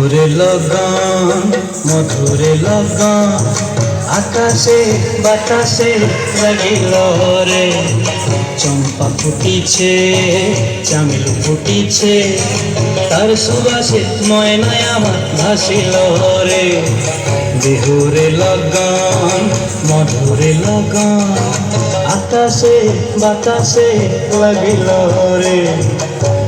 বিহুরে লগন মধুরে লগন আকাশে, বাতাসে লাগিল রে। চম্পা ফুটিছে, চামেল ফুটিছে। তার সুবাসে ময়নায় আমার ভাসিল রে। বিহুরে লগন মধুরে লগন আকাশে, বাতাসে লাগিল রে।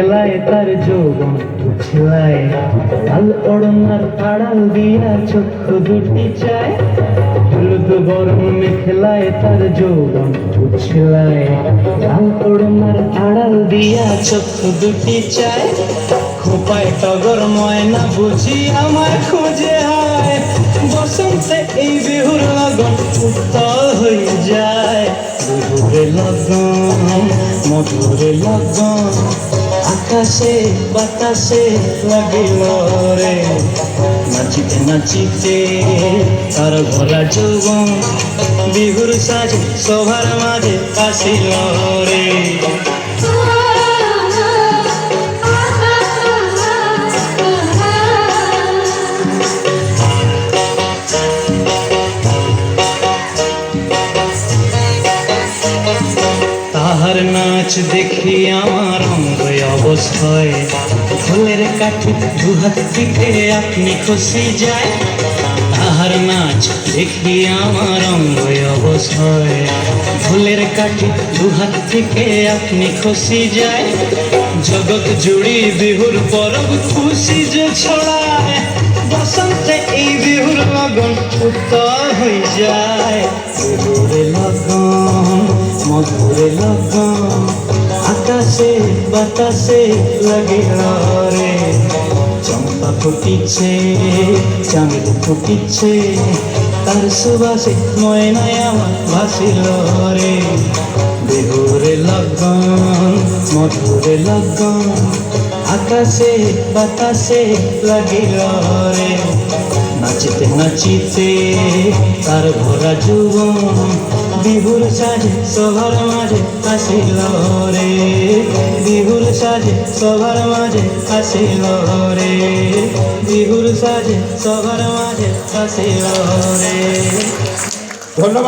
মেখলায় তার যৌবন উছলায়। লাল ওড়নার আড়াল দিয়া চক্ষু দুটি চায়। হলুদ গরম মেখলায় তার যৌবন উছলায়। লাল ওড়নার আড়াল দিয়া চক্ষু দুটি চায়। খোপায় টগর ময়না বুঝি আমার খুঁজে হয়। বসন্তে এই বিহুর লগন উত্তল হয়ে যায়। বিহুরে লগন, মধুরে লগন আকাশে বাতাসে লাগিল রে। নাচিতে নাচিতে তার ভরা যৌবন বিহুর সাজে সবার মাঝে আসিল রে। তাহার নাচ দেখি আমার অঙ্গ অবস্থায়। ফুলের কাঠি দুহাত থেকে আপনি খুশি যায়। তাহার নাচ দেখি আমার অঙ্গ অবস্থায়। ফুলের কাঠি দুহাত থেকে আপনি খুশি যায়। জগৎ জুড়ি বিহুর পরব খুশি যে ছড়ায়। বসন্তে এই বিহুর লগন উত্তর হয়ে যায়। লগন মধুরে লগন, আকাশে বাতাসে লাগিল রে চম্পা ফুটিছে চাঁদ ফুটিছে তার সুবাসে ময়নায় আমার ভাসিল রে বিহুরে লগন, মধুরে লগন, আকাশে বাতাসে লাগিল রে নাচিতে নাচিতে তার ভরা যুবন বিহুর সাজে সবার মাঝে আসিল রে। বিহুর সাজে সবার মাঝে আসিল রে। বিহুর সাজে সবার মাঝে আসিল রে। ধন্যবাদ।